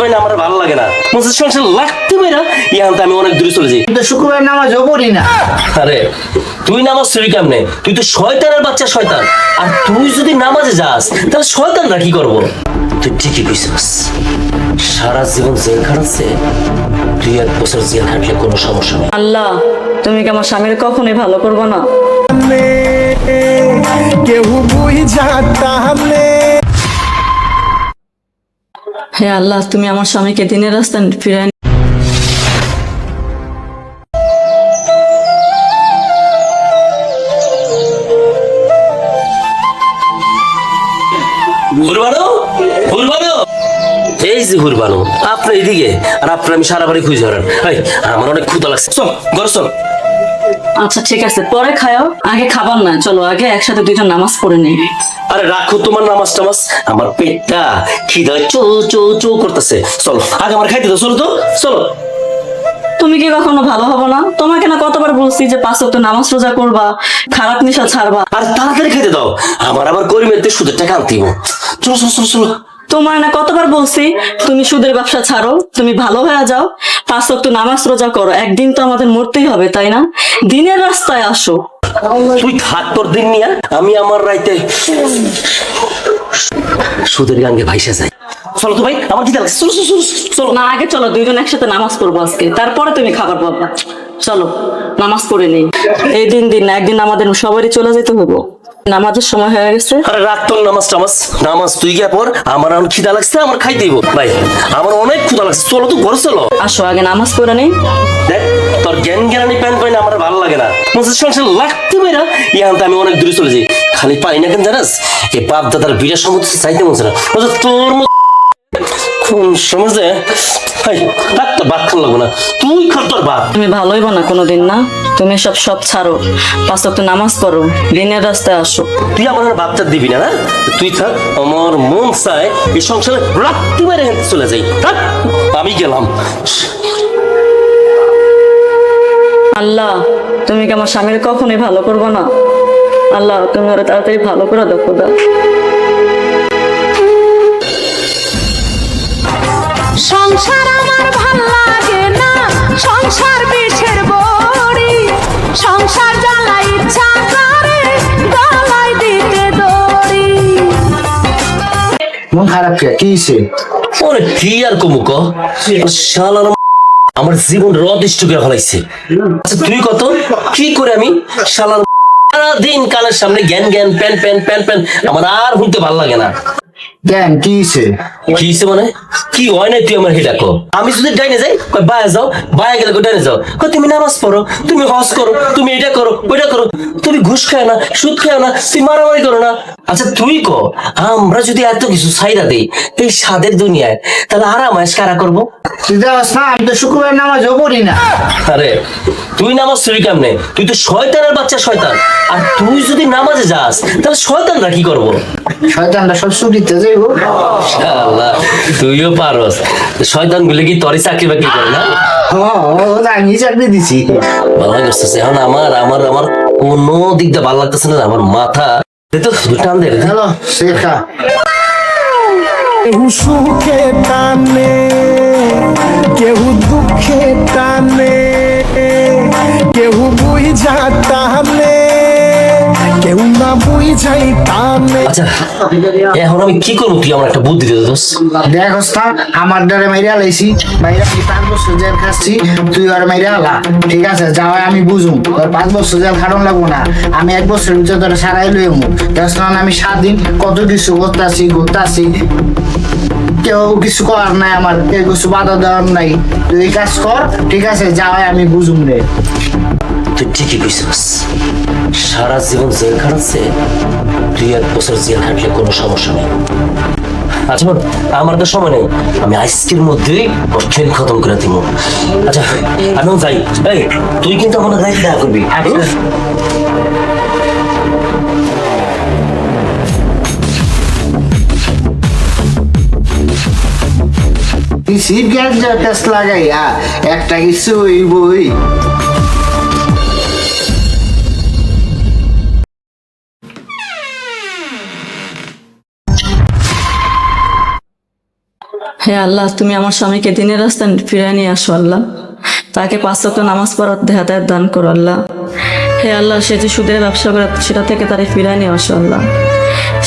পাইলে আমার ভালো লাগে না। মসজিদ সংসার লাগতে আমি অনেক দূরে কিন্তু শুক্রবার নামাজ পড়ি না। আরে তুই নামাজ তুই তো শয়তানের বাচ্চা শয়তান। আর তুই যদি নামাজে যাস তাহলে কি তুই ঠিকই সারা জীবন জেল এক বছর জেল খাটলে কোনো সমস্যা নেই। আল্লাহ তুমি কি আমার স্বামীর কখনোই ভালো করব না? কেউ বুঝা তাহলে হে আল্লাহ, তুমি আমার স্বামীকে দিনের রাস্তায় ফিরে হুরবানো? হুরবানো? এই যে আপনার এদিকে, আর আপনার আমি সারা বাড়ি খুঁজে ধরেন আমার অনেক ক্ষুদা লাগছে। চল, ঘর চল। আচ্ছা ঠিক আছে পরে খাও আগে খাবার না চলো আগে একসাথে দুইটা নামাজ পড়ে নেই। আরে রাখো তোমার নামাজ টামাজ। আমার পেটটা খিদায় চো চো চো করতেছে। চলো আগে আমার খাইতে দাও চলো তো চলো। তুমি কি কখনো ভালো হবে না? তোমাকে না কতবার বলছি যে পাঁচ ওয়াক্ত নামাজ রোজা করবা খারাপ নেশা ছাড়বা। আর তাড়াতাড়ি খেতে দাও। আমার আবার করিমের সুদের টাকা আনতে। চলো চলো চলো চলো। তোমার না কতবার বলছি তুমি সুদের ব্যবসা ছাড়ো তুমি ভালো হয়ে যাও পাঁচ ওয়াক্ত নামাজ রোজা করো একদিন তো আমাদের মরতেই হবে তাই না? দিনের রাস্তায় আসো। তুই থাক তোর দিন নিয়া আমি আমার রাইতে সুদের গাঙ্গে ভাইসা যাই। চলো তো ভাই আমার লাগছে। চলো চলো চলো, চলো। না আগে চলো দুইজন একসাথে নামাজ পড়ব আজকে। তারপরে তুমি খাবার পাবা। চলো নামাজ পড়ে নেই। এই দিন দিন না একদিন আমাদের সবারই চলে যেতে হব। নামাজের সময় হয়ে গেছে। আরে রাত তোর নামাজ টামাজ নামাজ তুই গিয়া পর আমার এখন খিদা লাগছে আমার দিব। ভাই আমার অনেক লাগছে চলো তো ঘরে চলো। আসো আগে নামাজ পড়ে নেই। দেখ তোর জ্ঞান জ্ঞানী প্যান আমার ভালো লাগে না। মুসের সংসার লাগতে ইয়ান্তে আমি অনেক দূরে চলে যাই। খালি পারি না কেন জানাস? এই বাপ দাদার বিরাট সম্পত্তি চাইতে মনে না। তোর মতো কোন সমাজে লাগবো না। তুই খা তোর ভাত। তুমি ভালোই না কোনোদিন না? তুমি সব সব ছাড়ো। পাঁচ ওয়াক্ত নামাজ পড়ো দিনের রাস্তায় আসো। তুই আমার আর ভাতটা দিবি না না? তুই থাক আমার মন চায় এই সংসারে রাত্রি মেরে হেঁটে চলে যাই। থাক আমি গেলাম। আল্লাহ তুমি কি আমার স্বামীর কখনোই ভালো করব না? আল্লাহ তুমি ওরা তাড়াতাড়ি ভালো করে দাও খোদা সংসার আমার মন খারাপ কে? কি হইছে? ওরে কি আর কমুক শালার আমার জীবন রদিষ্ট করে ফেলাইছে। আচ্ছা তুই কত? কি করে আমি? শালার সারাদিন কানের সামনে জ্ঞান জ্ঞান, প্যান প্যান প্যান প্যান, আমার আর ভুলতে ভালো লাগে না। কেন কি হইছে? কি হইছে মানে? কি হয় না তুই আমার হে কো? আমি যদি ডাইনে যাই কই বায়া যাও, বায়া গেলে কই ডাইনে যাও। কই তুমি নামাজ পড়ো, তুমি হজ করো, তুমি এটা করো, ওইটা করো, তুমি ঘুষ খায় না, সুদ খায় না, তুমি মারামারি করো না। আচ্ছা তুই কো, আমরা যদি এত কিছু সাইরা দেই, এই স্বাদের দুনিয়ায়, তাহলে আরাম আয়স কারা করব? আমি তো শুক্রবার নামাজও পড়ি না। আরে তুই নামাজ চুরি কেমনে? তুই তো শয়তানের বাচ্চা শয়তান। আর তুই যদি নামাজে যাস তাহলে শয়তানরা কি করব? সব ছুটিতে যাইব আল্লাহ তুইও পারস। শয়তানগুলো কি তরি চাকরি বাকরি করে না? আমি চাকরি দিছি। ভালো করতেছে এখন আমার আমার আমার কোনো দিক দিয়ে ভালো লাগতেছে না আমার মাথা। তো টান দে। শেখা। সুখে টানে কেহু দুঃখে টানে কেউ বুঝা টানে কেউ না বুঝাই টানে। আচ্ছা, এখন আমি কি করব? তুই আমার একটা বুদ্ধি দে দোস দেখ ওস্তাদ আমার ডারে মাইরা লাইছি মাইরা কি পাঁচ বছর জেল খাচ্ছি তুই আর মাইরা আলা ঠিক আছে? যাও আমি বুঝুম। তোর পাঁচ বছর জেল খাটন লাগবো না। আমি এক বছর ভিতরে সারাই লইমু। দেখছ আমি সাত দিন কত কিছু করতাছি ঘুরতাছি। কেউ কিছু করার নাই আমার কেউ কিছু বাধা দেওয়ার নাই। তুই এই কাজ কর ঠিক আছে যাও আমি বুঝুম রে। তুই ঠিকই কইছিস। সারা জীবন জেল খাটাচ্ছে তুই এক বছর জেল খাটলে কোনো সমস্যা নেই। আচ্ছা বোন, আমার তো সময় নেই। আমি আজকের মধ্যেই ওর খতম করে দিব। আচ্ছা আমিও যাই। এই তুই কিন্তু আমার যাই দেখা করবি। লাগাইয়া, একটা কিছু হইবই। হে আল্লাহ, তুমি আমার স্বামীকে দিনের রাস্তায় ফিরিয়ে নিয়ে আসো, আল্লাহ। তাকে পাঁচ নামাজ পড়ার দেহাদায় দান করো, আল্লাহ। হে আল্লাহ, সে যে সুদের ব্যবসা করে, সেটা থেকে তারে ফিরিয়ে নিয়ে আসো, আল্লাহ।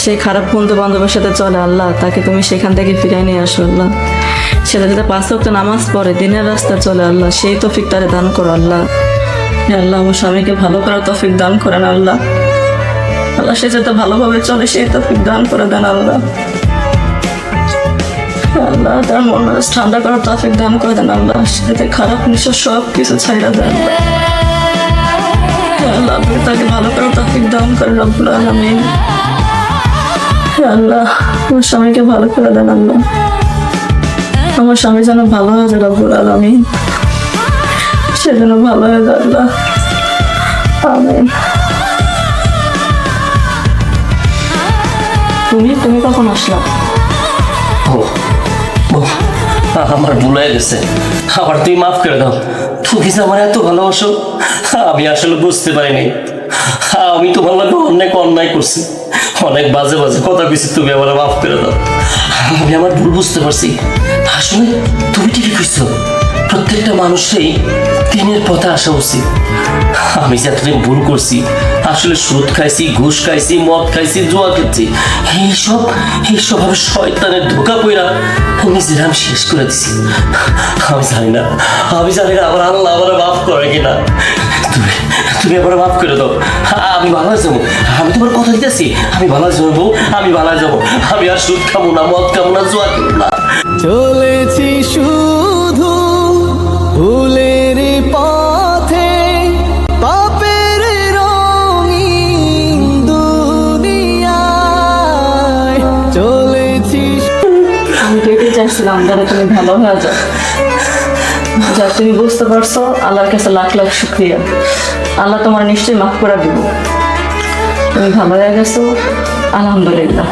সেই খারাপ বন্ধু বান্ধবের সাথে চলে, আল্লাহ। তাকে তুমি সেখান থেকে ফিরিয়ে নিয়ে আসো, আল্লাহ। সেটা যাতে পাঁচ ওয়াক্ত নামাজ পড়ে, দিনের রাস্তা চলে আল্লাহ, সেই তফিক তারে দান করো আল্লাহ। আল্লাহ, আমার স্বামীকে ভালো করার তফিক দান করেন আল্লাহ। আল্লাহ, সে যাতে ভালোভাবে চলে, সেই তফিক দান করে দেন আল্লাহ। আল্লাহ, তার মন মেজাজ ঠান্ডা করার তফিক দান করে দেন আল্লাহ। সেটাতে খারাপ নিঃশ্বাস সব কিছু ছাইরা দেন আল্লাহ। আপনি তাকে ভালো করার তফিক দান করে রব্বুল আলামিন। আল্লাহ, আমার স্বামীকে ভালো করে দেন আল্লাহ। আমার স্বামী যেন ভালো হয়ে যায় রব্বুল আলামিন। সে যেন ভালো হয়ে যায় তুমি তুমি কখন আমার ভুল হয়ে গেছে। আবার তুই মাফ করে দাও। তুমি যে আমার এত ভালোবাসো, আমি আসলে বুঝতে পারিনি। আমি তোমার লাগে অনেক অন্যায় করছি। অনেক বাজে বাজে কথা কইছি, তুমি আমার মাফ করে দাও। আমি আমার ভুল বুঝতে পারছি। আসলে তুমি ঠিকই কইছো, প্রত্যেকটা মানুষই দিনের পথে আসা উচিত। আমি যে ভুল করছি, আসলে সুদ খাইছি, ঘুষ খাইছি, মদ খাইছি, জুয়া খেয়েছি এইসব এইসব আমি শয়তানের ধোকা পইরা নিজের আমি শেষ করে দিছি। আমি জানি না, আমি জানি না আমার আল্লাহ আমার মাফ করে কিনা। তুমি তুমি আমার মাফ করে দাও। আমি ভালো যাব আমি তোমার কথা দিতেছি। আমি ভালো যাব আমি ভালো যাব আমি আর সুদ খাব না, মদ খাব না, জুয়া খাব না। চলেছি এটাই যাতে তুমি ভালো হয়ে যাও। যা তুমি বুঝতে পারছ, আল্লাহর কাছে লাখ লাখ শুক্রিয়া। আল্লাহ তোমার নিশ্চয়ই মাফ করে দিব। তুমি ভালো হয়ে গেছো, আলহামদুলিল্লাহ।